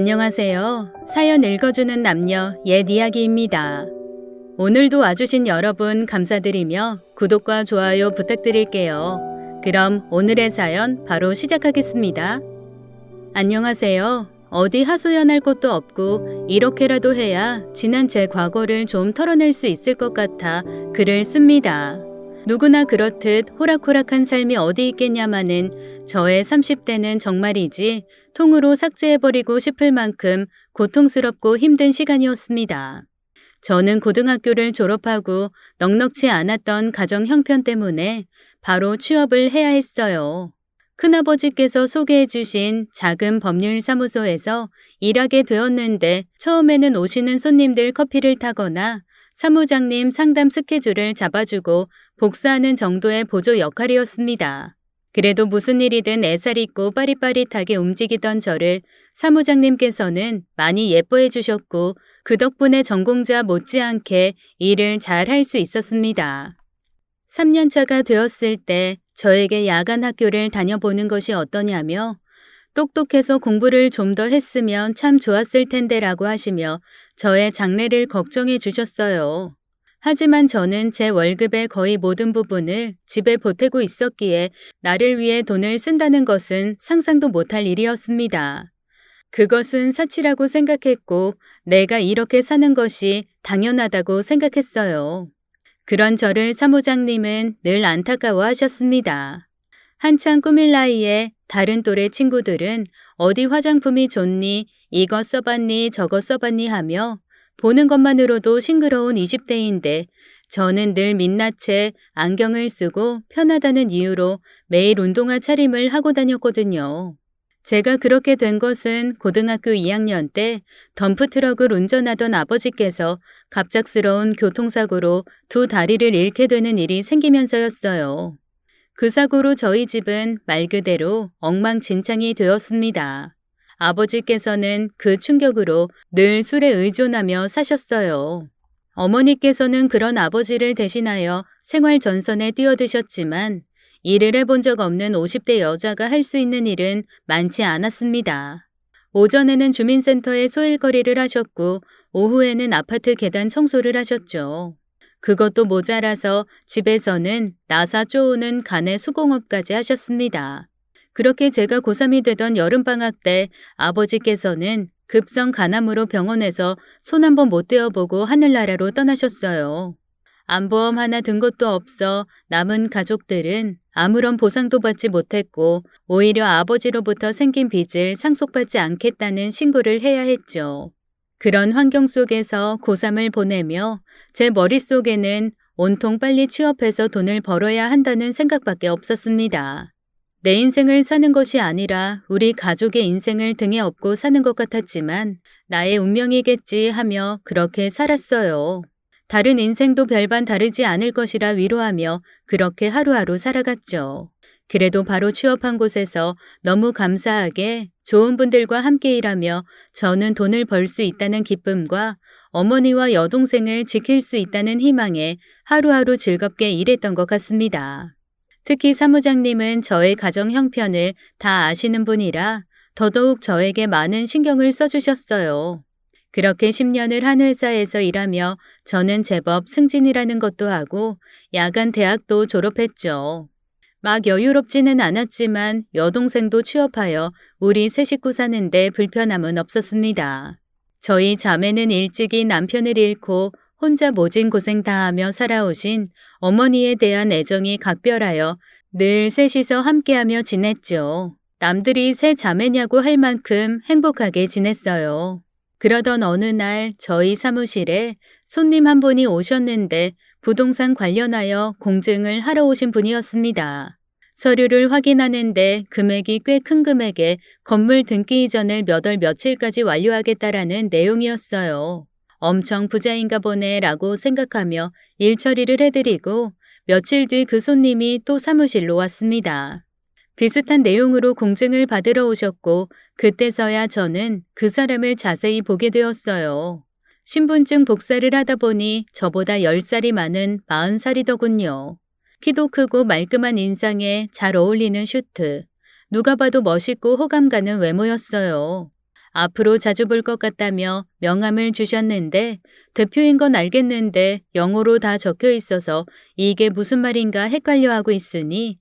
안녕하세요. 사연 읽어주는 남녀 옛 이야기입니다. 오늘도 와주신 여러분 감사드리며 구독과 좋아요 부탁드릴게요. 그럼 오늘의 사연 바로 시작하겠습니다. 안녕하세요. 어디 하소연할 곳도 없고 이렇게라도 해야 지난 제 과거를 좀 털어낼 수 있을 것 같아 글을 씁니다. 누구나 그렇듯 호락호락한 삶이 어디 있겠냐마는 저의 30대는 정말이지 통으로 삭제해버리고 싶을 만큼 고통스럽고 힘든 시간이었습니다. 저는 고등학교를 졸업하고 넉넉지 않았던 가정 형편 때문에 바로 취업을 해야 했어요. 큰아버지께서 소개해 주신 작은 법률 사무소에서 일하게 되었는데 처음에는 오시는 손님들 커피를 타거나 사무장님 상담 스케줄을 잡아주고 복사하는 정도의 보조 역할이었습니다. 그래도 무슨 일이든 애살 있고 빠릿빠릿하게 움직이던 저를 사무장님께서는 많이 예뻐해 주셨고 그 덕분에 전공자 못지않게 일을 잘 할 수 있었습니다. 3년차가 되었을 때 저에게 야간 학교를 다녀보는 것이 어떠냐며 똑똑해서 공부를 좀 더 했으면 참 좋았을 텐데라고 하시며 저의 장래를 걱정해 주셨어요. 하지만 저는 제 월급의 거의 모든 부분을 집에 보태고 있었기에 나를 위해 돈을 쓴다는 것은 상상도 못할 일이었습니다. 그것은 사치라고 생각했고 내가 이렇게 사는 것이 당연하다고 생각했어요. 그런 저를 사무장님은 늘 안타까워 하셨습니다. 한창 꾸밀 나이에 다른 또래 친구들은 어디 화장품이 좋니, 이거 써봤니, 저거 써봤니 하며 보는 것만으로도 싱그러운 20대인데 저는 늘 민낯에 안경을 쓰고 편하다는 이유로 매일 운동화 차림을 하고 다녔거든요. 제가 그렇게 된 것은 고등학교 2학년 때 덤프트럭을 운전하던 아버지께서 갑작스러운 교통사고로 두 다리를 잃게 되는 일이 생기면서였어요. 그 사고로 저희 집은 말 그대로 엉망진창이 되었습니다. 아버지께서는 그 충격으로 늘 술에 의존하며 사셨어요. 어머니께서는 그런 아버지를 대신하여 생활 전선에 뛰어드셨지만 일을 해본 적 없는 50대 여자가 할 수 있는 일은 많지 않았습니다. 오전에는 주민센터에 소일거리를 하셨고 오후에는 아파트 계단 청소를 하셨죠. 그것도 모자라서 집에서는 나사 쪼우는 간의 수공업까지 하셨습니다. 그렇게 제가 고3이 되던 여름방학 때 아버지께서는 급성 간암으로 병원에서 손 한 번 못 떼어보고 하늘나라로 떠나셨어요. 안보험 하나 든 것도 없어 남은 가족들은 아무런 보상도 받지 못했고 오히려 아버지로부터 생긴 빚을 상속받지 않겠다는 신고를 해야 했죠. 그런 환경 속에서 고3을 보내며 제 머릿속에는 온통 빨리 취업해서 돈을 벌어야 한다는 생각밖에 없었습니다. 내 인생을 사는 것이 아니라 우리 가족의 인생을 등에 업고 사는 것 같았지만 나의 운명이겠지 하며 그렇게 살았어요. 다른 인생도 별반 다르지 않을 것이라 위로하며 그렇게 하루하루 살아갔죠. 그래도 바로 취업한 곳에서 너무 감사하게 좋은 분들과 함께 일하며 저는 돈을 벌 수 있다는 기쁨과 어머니와 여동생을 지킬 수 있다는 희망에 하루하루 즐겁게 일했던 것 같습니다. 특히 사무장님은 저의 가정 형편을 다 아시는 분이라 더더욱 저에게 많은 신경을 써주셨어요. 그렇게 10년을 한 회사에서 일하며 저는 제법 승진이라는 것도 하고 야간 대학도 졸업했죠. 막 여유롭지는 않았지만 여동생도 취업하여 우리 세 식구 사는데 불편함은 없었습니다. 저희 자매는 일찍이 남편을 잃고 혼자 모진 고생 다하며 살아오신 어머니에 대한 애정이 각별하여 늘 셋이서 함께하며 지냈죠. 남들이 새 자매냐고 할 만큼 행복하게 지냈어요. 그러던 어느 날 저희 사무실에 손님 한 분이 오셨는데 부동산 관련하여 공증을 하러 오신 분이었습니다. 서류를 확인하는데 금액이 꽤 큰 금액에 건물 등기 이전을 몇 월 며칠까지 완료하겠다라는 내용이었어요. 엄청 부자인가 보네 라고 생각하며 일 처리를 해드리고 며칠 뒤 그 손님이 또 사무실로 왔습니다. 비슷한 내용으로 공증을 받으러 오셨고 그때서야 저는 그 사람을 자세히 보게 되었어요. 신분증 복사를 하다 보니 저보다 10살이 많은 40살이더군요. 키도 크고 말끔한 인상에 잘 어울리는 슈트. 누가 봐도 멋있고 호감 가는 외모였어요. 앞으로 자주 볼 것 같다며 명함을 주셨는데 대표인 건 알겠는데 영어로 다 적혀 있어서 이게 무슨 말인가 헷갈려 하고 있으니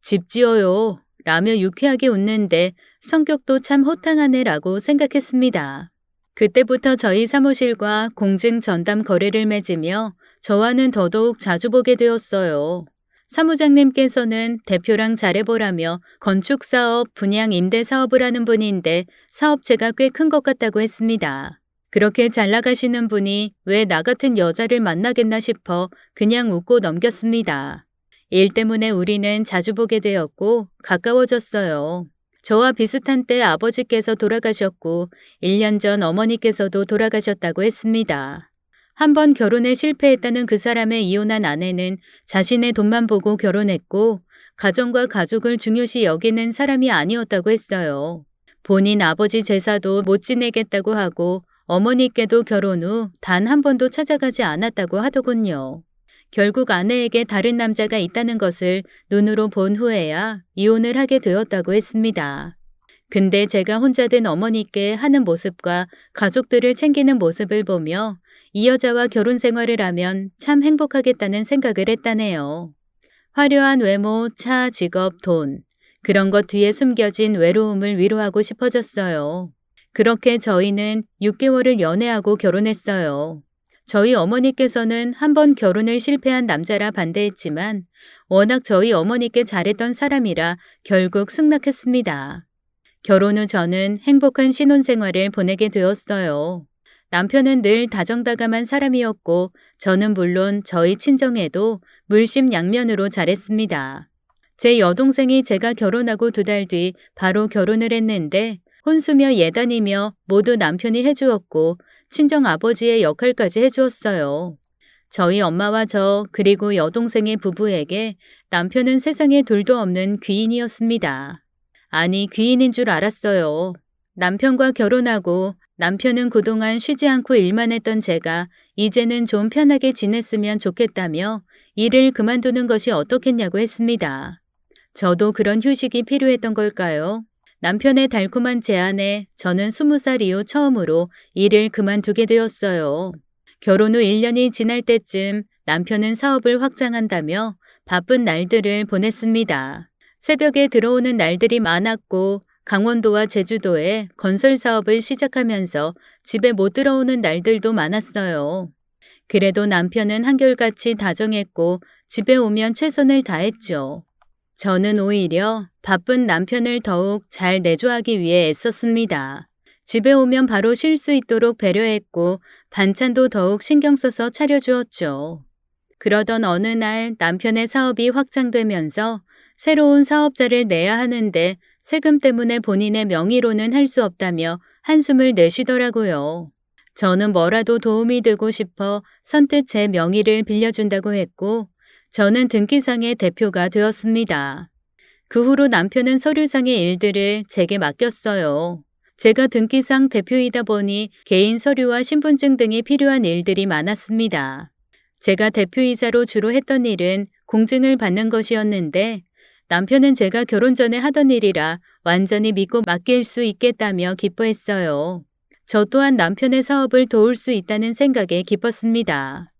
집 지어요 라며 유쾌하게 웃는데 성격도 참 호탕하네라고 생각했습니다. 그때부터 저희 사무실과 공증 전담 거래를 맺으며 저와는 더더욱 자주 보게 되었어요. 사무장님께서는 대표랑 잘해보라며 건축사업, 분양 임대 사업을 하는 분인데 사업체가 꽤 큰 것 같다고 했습니다. 그렇게 잘 나가시는 분이 왜 나 같은 여자를 만나겠나 싶어 그냥 웃고 넘겼습니다. 일 때문에 우리는 자주 보게 되었고 가까워졌어요. 저와 비슷한 때 아버지께서 돌아가셨고 1년 전 어머니께서도 돌아가셨다고 했습니다. 한번 결혼에 실패했다는 그 사람의 이혼한 아내는 자신의 돈만 보고 결혼했고 가정과 가족을 중요시 여기는 사람이 아니었다고 했어요. 본인 아버지 제사도 못 지내겠다고 하고 어머니께도 결혼 후 단 한 번도 찾아가지 않았다고 하더군요. 결국 아내에게 다른 남자가 있다는 것을 눈으로 본 후에야 이혼을 하게 되었다고 했습니다. 근데 제가 혼자 된 어머니께 하는 모습과 가족들을 챙기는 모습을 보며 이 여자와 결혼 생활을 하면 참 행복하겠다는 생각을 했다네요. 화려한 외모, 차, 직업, 돈. 그런 것 뒤에 숨겨진 외로움을 위로하고 싶어졌어요. 그렇게 저희는 6개월을 연애하고 결혼했어요. 저희 어머니께서는 한 번 결혼을 실패한 남자라 반대했지만 워낙 저희 어머니께 잘했던 사람이라 결국 승낙했습니다. 결혼 후 저는 행복한 신혼생활을 보내게 되었어요. 남편은 늘 다정다감한 사람이었고 저는 물론 저희 친정에도 물심양면으로 잘했습니다. 제 여동생이 제가 결혼하고 두 달 뒤 바로 결혼을 했는데 혼수며 예단이며 모두 남편이 해주었고 친정 아버지의 역할까지 해주었어요. 저희 엄마와 저 그리고 여동생의 부부에게 남편은 세상에 둘도 없는 귀인이었습니다. 아니 귀인인 줄 알았어요. 남편과 결혼하고 남편은 그동안 쉬지 않고 일만 했던 제가 이제는 좀 편하게 지냈으면 좋겠다며 일을 그만두는 것이 어떻겠냐고 했습니다. 저도 그런 휴식이 필요했던 걸까요? 남편의 달콤한 제안에 저는 20살 이후 처음으로 일을 그만두게 되었어요. 결혼 후 1년이 지날 때쯤 남편은 사업을 확장한다며 바쁜 날들을 보냈습니다. 새벽에 들어오는 날들이 많았고 강원도와 제주도에 건설 사업을 시작하면서 집에 못 들어오는 날들도 많았어요. 그래도 남편은 한결같이 다정했고 집에 오면 최선을 다했죠. 저는 오히려 바쁜 남편을 더욱 잘 내조하기 위해 애썼습니다. 집에 오면 바로 쉴 수 있도록 배려했고 반찬도 더욱 신경 써서 차려주었죠. 그러던 어느 날 남편의 사업이 확장되면서 새로운 사업자를 내야 하는데 세금 때문에 본인의 명의로는 할 수 없다며 한숨을 내쉬더라고요. 저는 뭐라도 도움이 되고 싶어 선뜻 제 명의를 빌려준다고 했고 저는 등기상의 대표가 되었습니다. 그 후로 남편은 서류상의 일들을 제게 맡겼어요. 제가 등기상 대표이다 보니 개인 서류와 신분증 등이 필요한 일들이 많았습니다. 제가 대표이사로 주로 했던 일은 공증을 받는 것이었는데 남편은 제가 결혼 전에 하던 일이라 완전히 믿고 맡길 수 있겠다며 기뻐했어요. 저 또한 남편의 사업을 도울 수 있다는 생각에 기뻤습니다.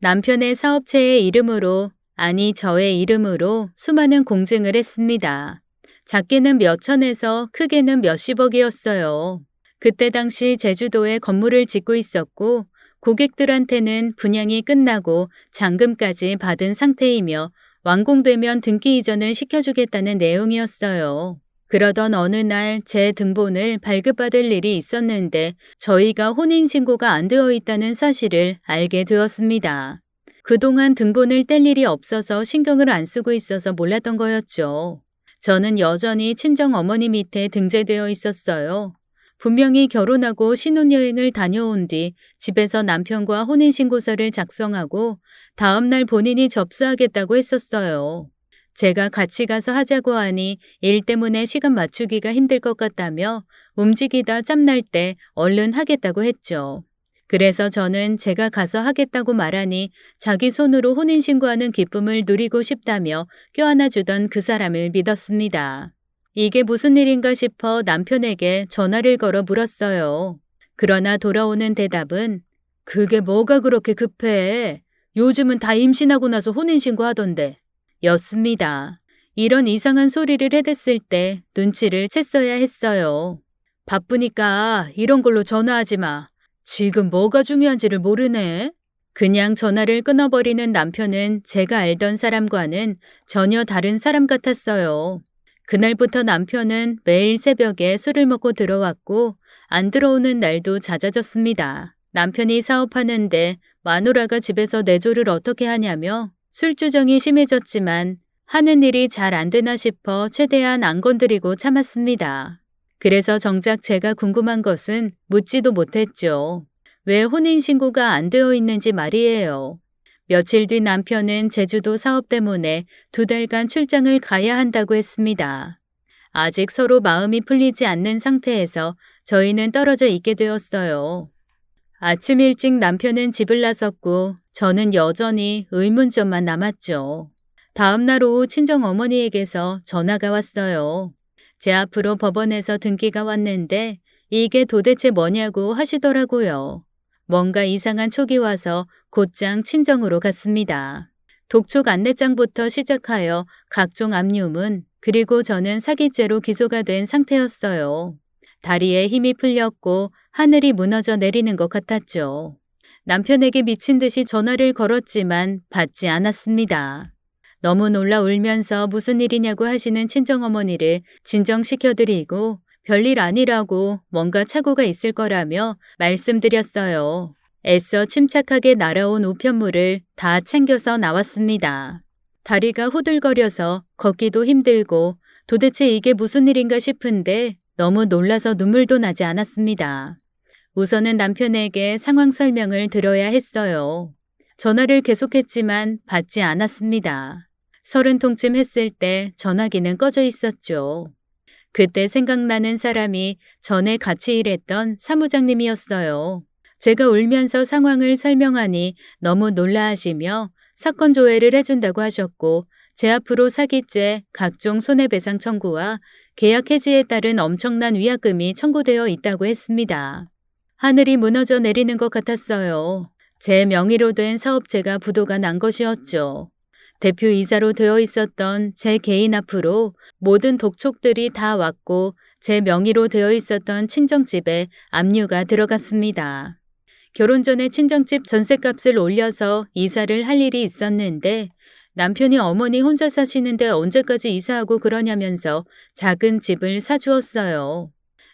남편의 사업체의 이름으로, 아니 저의 이름으로 수많은 공증을 했습니다. 작게는 몇 천에서 크게는 몇십억이었어요. 그때 당시 제주도에 건물을 짓고 있었고 고객들한테는 분양이 끝나고 잔금까지 받은 상태이며 완공되면 등기 이전을 시켜주겠다는 내용이었어요. 그러던 어느 날 제 등본을 발급받을 일이 있었는데 저희가 혼인신고가 안 되어 있다는 사실을 알게 되었습니다. 그동안 등본을 뗄 일이 없어서 신경을 안 쓰고 있어서 몰랐던 거였죠. 저는 여전히 친정 어머니 밑에 등재되어 있었어요. 분명히 결혼하고 신혼여행을 다녀온 뒤 집에서 남편과 혼인신고서를 작성하고 다음날 본인이 접수하겠다고 했었어요. 제가 같이 가서 하자고 하니 일 때문에 시간 맞추기가 힘들 것 같다며 움직이다 짬날 때 얼른 하겠다고 했죠. 그래서 저는 제가 가서 하겠다고 말하니 자기 손으로 혼인신고하는 기쁨을 누리고 싶다며 껴안아주던 그 사람을 믿었습니다. 이게 무슨 일인가 싶어 남편에게 전화를 걸어 물었어요. 그러나 돌아오는 대답은 그게 뭐가 그렇게 급해? 요즘은 다 임신하고 나서 혼인신고 하던데. 였습니다. 이런 이상한 소리를 해댔을 때 눈치를 챘어야 했어요. 바쁘니까 이런 걸로 전화하지 마. 지금 뭐가 중요한지를 모르네. 그냥 전화를 끊어버리는 남편은 제가 알던 사람과는 전혀 다른 사람 같았어요. 그날부터 남편은 매일 새벽에 술을 먹고 들어왔고 안 들어오는 날도 잦아졌습니다. 남편이 사업하는데 마누라가 집에서 내조를 어떻게 하냐며 술주정이 심해졌지만 하는 일이 잘 안 되나 싶어 최대한 안 건드리고 참았습니다. 그래서 정작 제가 궁금한 것은 묻지도 못했죠. 왜 혼인신고가 안 되어 있는지 말이에요. 며칠 뒤 남편은 제주도 사업 때문에 두 달간 출장을 가야 한다고 했습니다. 아직 서로 마음이 풀리지 않는 상태에서 저희는 떨어져 있게 되었어요. 아침 일찍 남편은 집을 나섰고 저는 여전히 의문점만 남았죠. 다음 날 오후 친정 어머니에게서 전화가 왔어요. 제 앞으로 법원에서 등기가 왔는데 이게 도대체 뭐냐고 하시더라고요. 뭔가 이상한 촉이 와서 곧장 친정으로 갔습니다. 독촉 안내장부터 시작하여 각종 압류문, 그리고 저는 사기죄로 기소가 된 상태였어요. 다리에 힘이 풀렸고 하늘이 무너져 내리는 것 같았죠. 남편에게 미친 듯이 전화를 걸었지만 받지 않았습니다. 너무 놀라 울면서 무슨 일이냐고 하시는 친정어머니를 진정시켜드리고 별일 아니라고 뭔가 착오가 있을 거라며 말씀드렸어요. 애써 침착하게 날아온 우편물을 다 챙겨서 나왔습니다. 다리가 후들거려서 걷기도 힘들고 도대체 이게 무슨 일인가 싶은데 너무 놀라서 눈물도 나지 않았습니다. 우선은 남편에게 상황 설명을 들어야 했어요. 전화를 계속했지만 받지 않았습니다. 서른 통쯤 했을 때 전화기는 꺼져 있었죠. 그때 생각나는 사람이 전에 같이 일했던 사무장님이었어요. 제가 울면서 상황을 설명하니 너무 놀라하시며 사건 조회를 해준다고 하셨고 제 앞으로 사기죄, 각종 손해배상 청구와 계약 해지에 따른 엄청난 위약금이 청구되어 있다고 했습니다. 하늘이 무너져 내리는 것 같았어요. 제 명의로 된 사업체가 부도가 난 것이었죠. 대표이사로 되어 있었던 제 개인 앞으로 모든 독촉들이 다 왔고 제 명의로 되어 있었던 친정집에 압류가 들어갔습니다. 결혼 전에 친정집 전셋값을 올려서 이사를 할 일이 있었는데 남편이 어머니 혼자 사시는데 언제까지 이사하고 그러냐면서 작은 집을 사주었어요.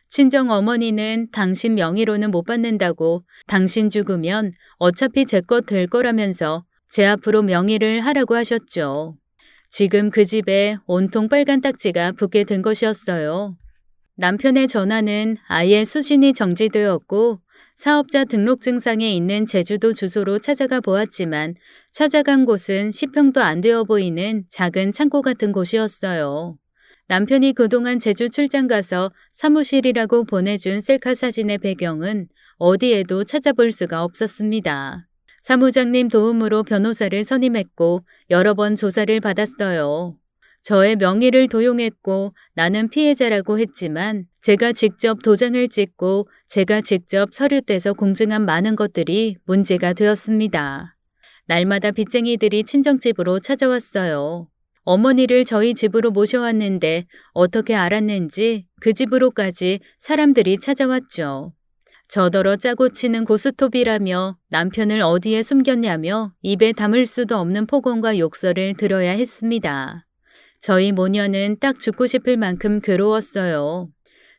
친정 어머니는 당신 명의로는 못 받는다고 당신 죽으면 어차피 제 것 될 거라면서 제 앞으로 명의를 하라고 하셨죠. 지금 그 집에 온통 빨간 딱지가 붙게 된 것이었어요. 남편의 전화는 아예 수신이 정지되었고 사업자 등록 증상에 있는 제주도 주소로 찾아가 보았지만 찾아간 곳은 10평도 안 되어 보이는 작은 창고 같은 곳이었어요. 남편이 그동안 제주 출장 가서 사무실이라고 보내준 셀카 사진의 배경은 어디에도 찾아볼 수가 없었습니다. 사무장님 도움으로 변호사를 선임했고 여러 번 조사를 받았어요. 저의 명의를 도용했고 나는 피해자라고 했지만 제가 직접 도장을 찍고 제가 직접 서류 떼서 공증한 많은 것들이 문제가 되었습니다. 날마다 빚쟁이들이 친정집으로 찾아왔어요. 어머니를 저희 집으로 모셔왔는데 어떻게 알았는지 그 집으로까지 사람들이 찾아왔죠. 저더러 짜고 치는 고스톱이라며 남편을 어디에 숨겼냐며 입에 담을 수도 없는 폭언과 욕설을 들어야 했습니다. 저희 모녀는 딱 죽고 싶을 만큼 괴로웠어요.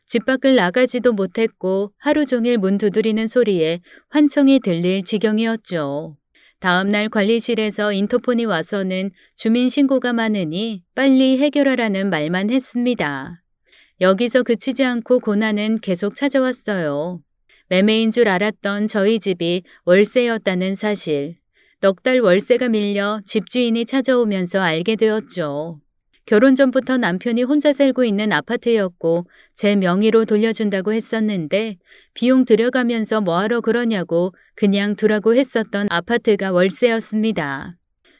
집 밖을 나가지도 못했고 하루 종일 문 두드리는 소리에 환청이 들릴 지경이었죠. 다음날 관리실에서 인터폰이 와서는 주민 신고가 많으니 빨리 해결하라는 말만 했습니다. 여기서 그치지 않고 고난은 계속 찾아왔어요. 매매인 줄 알았던 저희 집이 월세였다는 사실. 넉 달 월세가 밀려 집주인이 찾아오면서 알게 되었죠. 결혼 전부터 남편이 혼자 살고 있는 아파트였고 제 명의로 돌려준다고 했었는데 비용 들여가면서 뭐하러 그러냐고 그냥 두라고 했었던 아파트가 월세였습니다.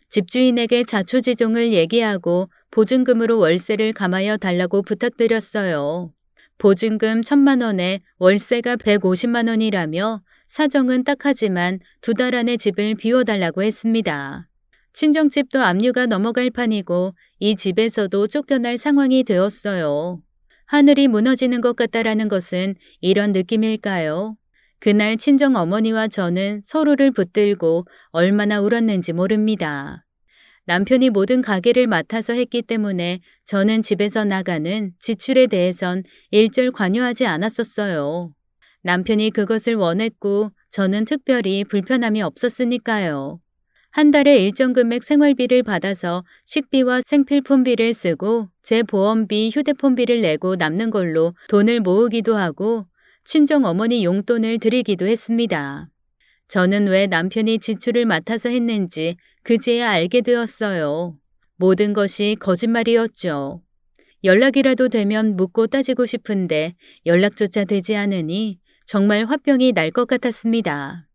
집주인에게 자초지종을 얘기하고 보증금으로 월세를 감하여 달라고 부탁드렸어요. 보증금 천만 원에 월세가 150만 원이라며 사정은 딱하지만 두 달 안에 집을 비워달라고 했습니다. 친정집도 압류가 넘어갈 판이고 이 집에서도 쫓겨날 상황이 되었어요. 하늘이 무너지는 것 같다라는 것은 이런 느낌일까요? 그날 친정 어머니와 저는 서로를 붙들고 얼마나 울었는지 모릅니다. 남편이 모든 가게를 맡아서 했기 때문에 저는 집에서 나가는 지출에 대해선 일절 관여하지 않았었어요. 남편이 그것을 원했고 저는 특별히 불편함이 없었으니까요. 한 달에 일정 금액 생활비를 받아서 식비와 생필품비를 쓰고 제 보험비, 휴대폰비를 내고 남는 걸로 돈을 모으기도 하고 친정 어머니 용돈을 드리기도 했습니다. 저는 왜 남편이 지출을 맡아서 했는지 그제야 알게 되었어요. 모든 것이 거짓말이었죠. 연락이라도 되면 묻고 따지고 싶은데 연락조차 되지 않으니 정말 화병이 날 것 같았습니다.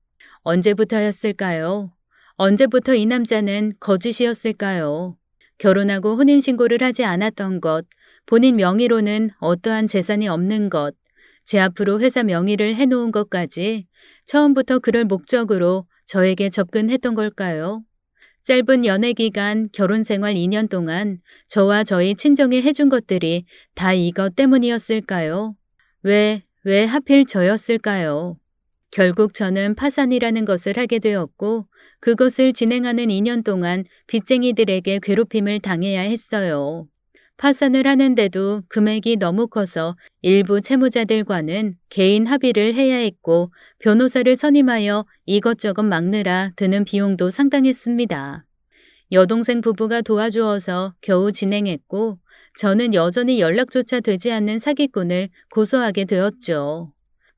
언제부터였을까요? 언제부터 이 남자는 거짓이었을까요? 결혼하고 혼인신고를 하지 않았던 것, 본인 명의로는 어떠한 재산이 없는 것, 제 앞으로 회사 명의를 해놓은 것까지 처음부터 그럴 목적으로 저에게 접근했던 걸까요? 짧은 연애 기간 결혼 생활 2년 동안 저와 저희 친정에 해준 것들이 다 이것 때문이었을까요? 왜, 왜 하필 저였을까요? 결국 저는 파산이라는 것을 하게 되었고 그것을 진행하는 2년 동안 빚쟁이들에게 괴롭힘을 당해야 했어요. 파산을 하는데도 금액이 너무 커서 일부 채무자들과는 개인 합의를 해야 했고 변호사를 선임하여 이것저것 막느라 드는 비용도 상당했습니다. 여동생 부부가 도와주어서 겨우 진행했고 저는 여전히 연락조차 되지 않는 사기꾼을 고소하게 되었죠.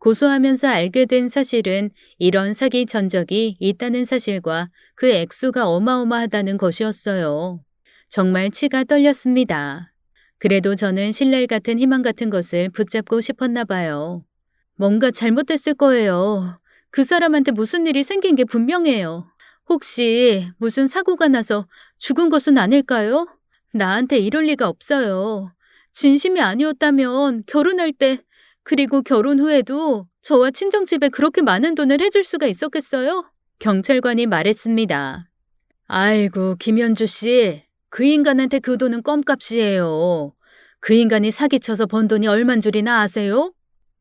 고소하면서 알게 된 사실은 이런 사기 전적이 있다는 사실과 그 액수가 어마어마하다는 것이었어요. 정말 치가 떨렸습니다. 그래도 저는 신뢰 같은 희망 같은 것을 붙잡고 싶었나 봐요. 뭔가 잘못됐을 거예요. 그 사람한테 무슨 일이 생긴 게 분명해요. 혹시 무슨 사고가 나서 죽은 것은 아닐까요? 나한테 이럴 리가 없어요. 진심이 아니었다면 결혼할 때 그리고 결혼 후에도 저와 친정집에 그렇게 많은 돈을 해줄 수가 있었겠어요? 경찰관이 말했습니다. 아이고, 김현주 씨. 그 인간한테 그 돈은 껌값이에요. 그 인간이 사기쳐서 번 돈이 얼만 줄이나 아세요?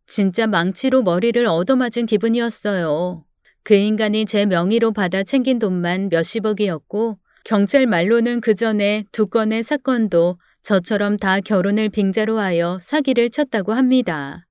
진짜 망치로 머리를 얻어맞은 기분이었어요. 그 인간이 제 명의로 받아 챙긴 돈만 몇십억이었고 경찰 말로는 그 전에 두 건의 사건도 저처럼 다 결혼을 빙자로 하여 사기를 쳤다고 합니다.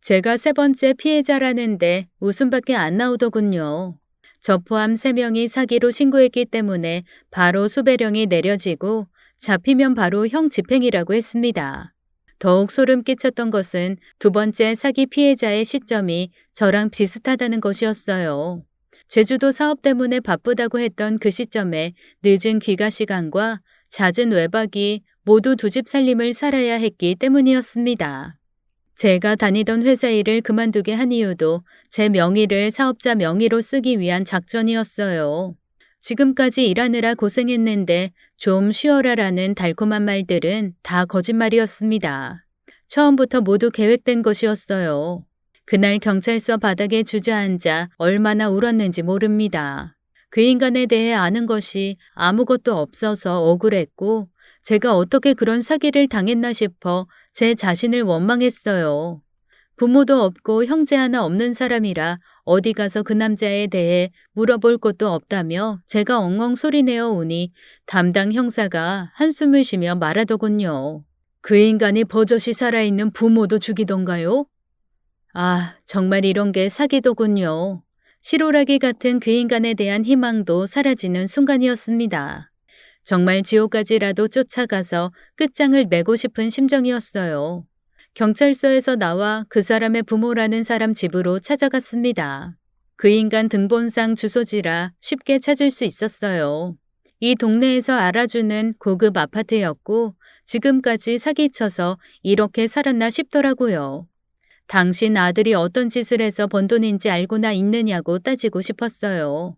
제가 세 번째 피해자라는데 웃음밖에 안 나오더군요. 저 포함 3명이 사기로 신고했기 때문에 바로 수배령이 내려지고 잡히면 바로 형 집행이라고 했습니다. 더욱 소름 끼쳤던 것은 두 번째 사기 피해자의 시점이 저랑 비슷하다는 것이었어요. 제주도 사업 때문에 바쁘다고 했던 그 시점에 늦은 귀가 시간과 잦은 외박이 모두 두 집 살림을 살아야 했기 때문이었습니다. 제가 다니던 회사 일을 그만두게 한 이유도 제 명의를 사업자 명의로 쓰기 위한 작전이었어요. 지금까지 일하느라 고생했는데 좀 쉬어라라는 달콤한 말들은 다 거짓말이었습니다. 처음부터 모두 계획된 것이었어요. 그날 경찰서 바닥에 주저앉아 얼마나 울었는지 모릅니다. 그 인간에 대해 아는 것이 아무것도 없어서 억울했고 제가 어떻게 그런 사기를 당했나 싶어 제 자신을 원망했어요. 부모도 없고 형제 하나 없는 사람이라 어디 가서 그 남자에 대해 물어볼 것도 없다며 제가 엉엉 소리내어 오니 담당 형사가 한숨을 쉬며 말하더군요. 그 인간이 버젓이 살아있는 부모도 죽이던가요? 아, 정말 이런 게 사기더군요. 시로라기 같은 그 인간에 대한 희망도 사라지는 순간이었습니다. 정말 지옥까지라도 쫓아가서 끝장을 내고 싶은 심정이었어요. 경찰서에서 나와 그 사람의 부모라는 사람 집으로 찾아갔습니다. 그 인간 등본상 주소지라 쉽게 찾을 수 있었어요. 이 동네에서 알아주는 고급 아파트였고 지금까지 사기쳐서 이렇게 살았나 싶더라고요. 당신 아들이 어떤 짓을 해서 번 돈인지 알고나 있느냐고 따지고 싶었어요.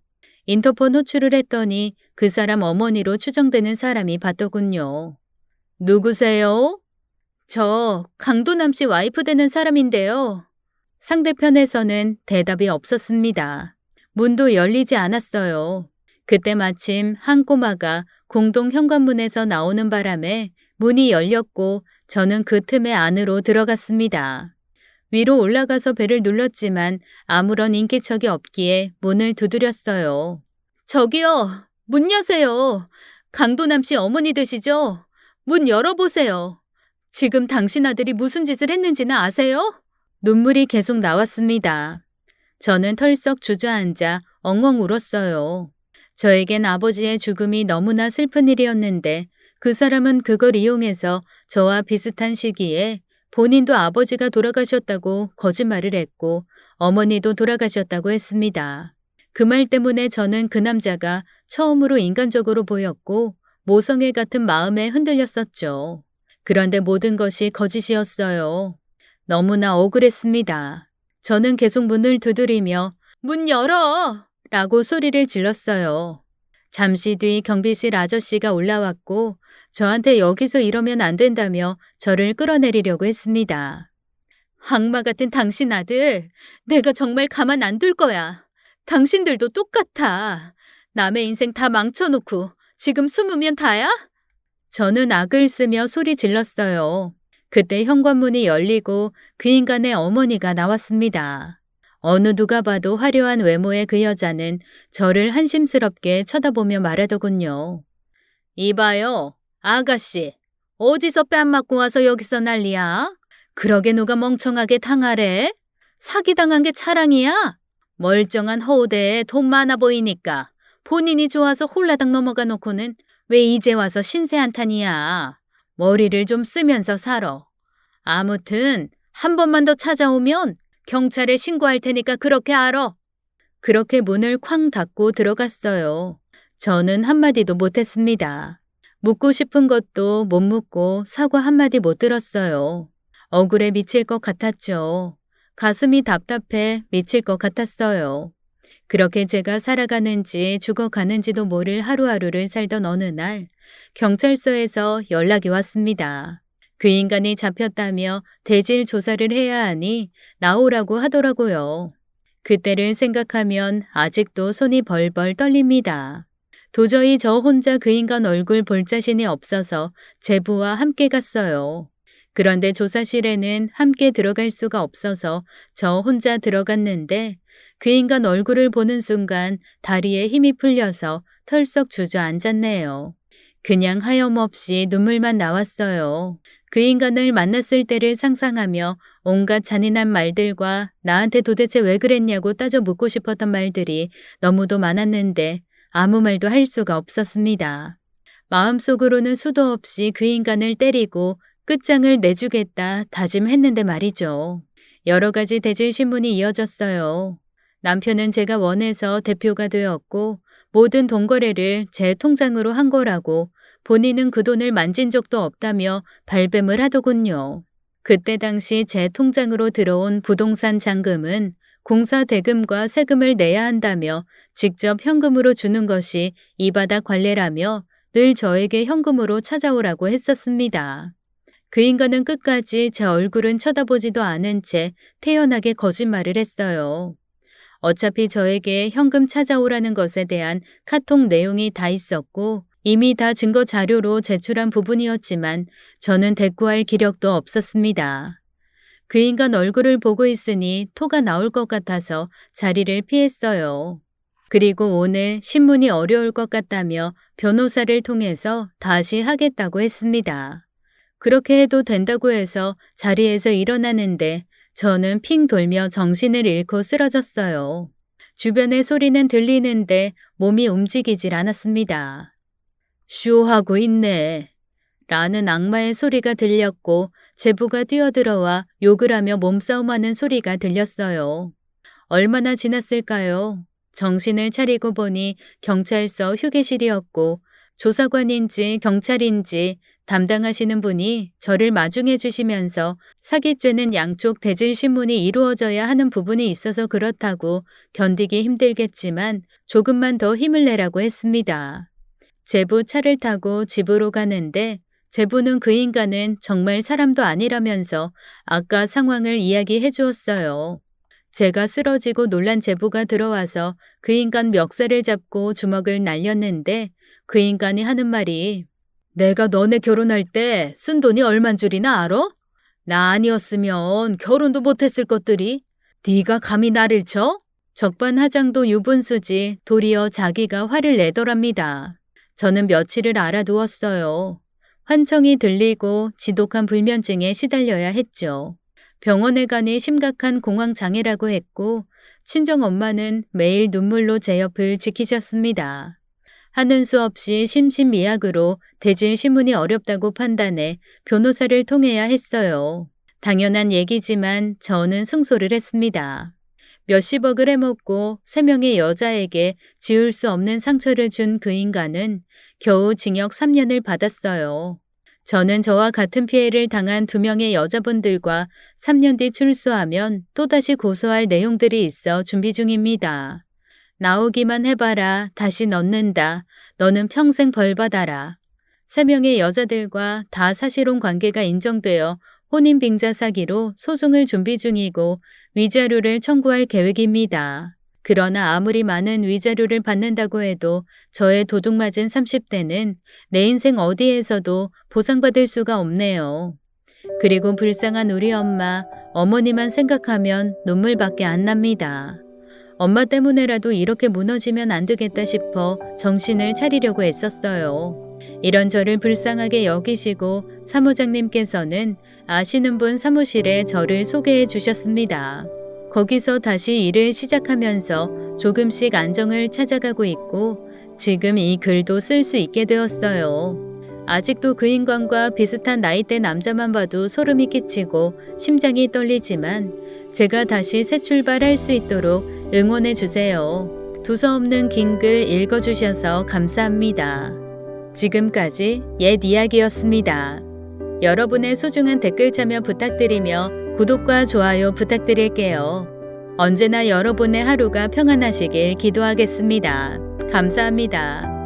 인터폰 호출을 했더니 그 사람 어머니로 추정되는 사람이 받더군요. 누구세요? 저 강도남 씨 와이프 되는 사람인데요. 상대편에서는 대답이 없었습니다. 문도 열리지 않았어요. 그때 마침 한 꼬마가 공동 현관문에서 나오는 바람에 문이 열렸고 저는 그 틈에 안으로 들어갔습니다. 위로 올라가서 벨을 눌렀지만 아무런 인기척이 없기에 문을 두드렸어요. 저기요, 문 여세요. 강도남 씨 어머니 되시죠? 문 열어보세요. 지금 당신 아들이 무슨 짓을 했는지는 아세요? 눈물이 계속 나왔습니다. 저는 털썩 주저앉아 엉엉 울었어요. 저에겐 아버지의 죽음이 너무나 슬픈 일이었는데 그 사람은 그걸 이용해서 저와 비슷한 시기에 본인도 아버지가 돌아가셨다고 거짓말을 했고 어머니도 돌아가셨다고 했습니다. 그 말 때문에 저는 그 남자가 처음으로 인간적으로 보였고 모성애 같은 마음에 흔들렸었죠. 그런데 모든 것이 거짓이었어요. 너무나 억울했습니다. 저는 계속 문을 두드리며 문 열어! 라고 소리를 질렀어요. 잠시 뒤 경비실 아저씨가 올라왔고 저한테 여기서 이러면 안 된다며 저를 끌어내리려고 했습니다. 악마 같은 당신 아들, 내가 정말 가만 안 둘 거야. 당신들도 똑같아. 남의 인생 다 망쳐놓고 지금 숨으면 다야? 저는 악을 쓰며 소리 질렀어요. 그때 현관문이 열리고 그 인간의 어머니가 나왔습니다. 어느 누가 봐도 화려한 외모의 그 여자는 저를 한심스럽게 쳐다보며 말하더군요. 이봐요, 아가씨. 어디서 뺨 맞고 와서 여기서 난리야? 그러게 누가 멍청하게 당하래? 사기당한 게 차랑이야? 멀쩡한 허우대에 돈 많아 보이니까 본인이 좋아서 홀라당 넘어가 놓고는 왜 이제 와서 신세 한탄이야? 머리를 좀 쓰면서 살아. 아무튼 한 번만 더 찾아오면 경찰에 신고할 테니까 그렇게 알아. 그렇게 문을 쾅 닫고 들어갔어요. 저는 한마디도 못했습니다. 묻고 싶은 것도 못 묻고 사과 한마디 못 들었어요. 억울해 미칠 것 같았죠. 가슴이 답답해 미칠 것 같았어요. 그렇게 제가 살아가는지 죽어가는지도 모를 하루하루를 살던 어느 날 경찰서에서 연락이 왔습니다. 그 인간이 잡혔다며 대질 조사를 해야 하니 나오라고 하더라고요. 그때를 생각하면 아직도 손이 벌벌 떨립니다. 도저히 저 혼자 그 인간 얼굴 볼 자신이 없어서 제부와 함께 갔어요. 그런데 조사실에는 함께 들어갈 수가 없어서 저 혼자 들어갔는데 그 인간 얼굴을 보는 순간 다리에 힘이 풀려서 털썩 주저앉았네요. 그냥 하염없이 눈물만 나왔어요. 그 인간을 만났을 때를 상상하며 온갖 잔인한 말들과 나한테 도대체 왜 그랬냐고 따져 묻고 싶었던 말들이 너무도 많았는데 아무 말도 할 수가 없었습니다. 마음속으로는 수도 없이 그 인간을 때리고 끝장을 내주겠다 다짐했는데 말이죠. 여러 가지 대질 신문이 이어졌어요. 남편은 제가 원해서 대표가 되었고 모든 돈 거래를 제 통장으로 한 거라고 본인은 그 돈을 만진 적도 없다며 발뺌을 하더군요. 그때 당시 제 통장으로 들어온 부동산 잔금은 공사 대금과 세금을 내야 한다며 직접 현금으로 주는 것이 이 바닥 관례라며 늘 저에게 현금으로 찾아오라고 했었습니다. 그 인간은 끝까지 제 얼굴은 쳐다보지도 않은 채 태연하게 거짓말을 했어요. 어차피 저에게 현금 찾아오라는 것에 대한 카톡 내용이 다 있었고 이미 다 증거 자료로 제출한 부분이었지만 저는 대꾸할 기력도 없었습니다. 그 인간 얼굴을 보고 있으니 토가 나올 것 같아서 자리를 피했어요. 그리고 오늘 신문이 어려울 것 같다며 변호사를 통해서 다시 하겠다고 했습니다. 그렇게 해도 된다고 해서 자리에서 일어나는데 저는 핑 돌며 정신을 잃고 쓰러졌어요. 주변의 소리는 들리는데 몸이 움직이질 않았습니다. 쇼하고 있네. 라는 악마의 소리가 들렸고 제부가 뛰어들어와 욕을 하며 몸싸움하는 소리가 들렸어요. 얼마나 지났을까요? 정신을 차리고 보니 경찰서 휴게실이었고 조사관인지 경찰인지 담당하시는 분이 저를 마중해 주시면서 사기죄는 양쪽 대질 신문이 이루어져야 하는 부분이 있어서 그렇다고 견디기 힘들겠지만 조금만 더 힘을 내라고 했습니다. 제부 차를 타고 집으로 가는데 제부는 그 인간은 정말 사람도 아니라면서 아까 상황을 이야기해 주었어요. 제가 쓰러지고 놀란 제부가 들어와서 그 인간 멱살을 잡고 주먹을 날렸는데 그 인간이 하는 말이 내가 너네 결혼할 때 쓴 돈이 얼만 줄이나 알아? 나 아니었으면 결혼도 못했을 것들이 네가 감히 나를 쳐? 적반하장도 유분수지 도리어 자기가 화를 내더랍니다. 저는 며칠을 알아두었어요. 환청이 들리고 지독한 불면증에 시달려야 했죠. 병원에 가니 심각한 공황장애라고 했고 친정 엄마는 매일 눈물로 제 옆을 지키셨습니다. 하는 수 없이 심신미약으로 대질 신문이 어렵다고 판단해 변호사를 통해야 했어요. 당연한 얘기지만 저는 승소를 했습니다. 몇십억을 해먹고 세 명의 여자에게 지울 수 없는 상처를 준 그 인간은 겨우 징역 3년을 받았어요. 저는 저와 같은 피해를 당한 두 명의 여자분들과 3년 뒤 출소하면 또다시 고소할 내용들이 있어 준비 중입니다. 나오기만 해봐라. 다시 넣는다. 너는 평생 벌 받아라. 세 명의 여자들과 다 사실혼 관계가 인정되어 혼인 빙자 사기로 소송을 준비 중이고 위자료를 청구할 계획입니다. 그러나 아무리 많은 위자료를 받는다고 해도 저의 도둑맞은 30대는 내 인생 어디에서도 보상받을 수가 없네요. 그리고 불쌍한 우리 엄마, 어머니만 생각하면 눈물밖에 안 납니다. 엄마 때문에라도 이렇게 무너지면 안 되겠다 싶어 정신을 차리려고 애썼어요. 이런 저를 불쌍하게 여기시고 사무장님께서는 아시는 분 사무실에 저를 소개해 주셨습니다. 거기서 다시 일을 시작하면서 조금씩 안정을 찾아가고 있고 지금 이 글도 쓸 수 있게 되었어요. 아직도 그 인간과 비슷한 나이대 남자만 봐도 소름이 끼치고 심장이 떨리지만 제가 다시 새 출발할 수 있도록 응원해 주세요. 두서없는 긴 글 읽어주셔서 감사합니다. 지금까지 옛 이야기였습니다. 여러분의 소중한 댓글 참여 부탁드리며 구독과 좋아요 부탁드릴게요. 언제나 여러분의 하루가 평안하시길 기도하겠습니다. 감사합니다.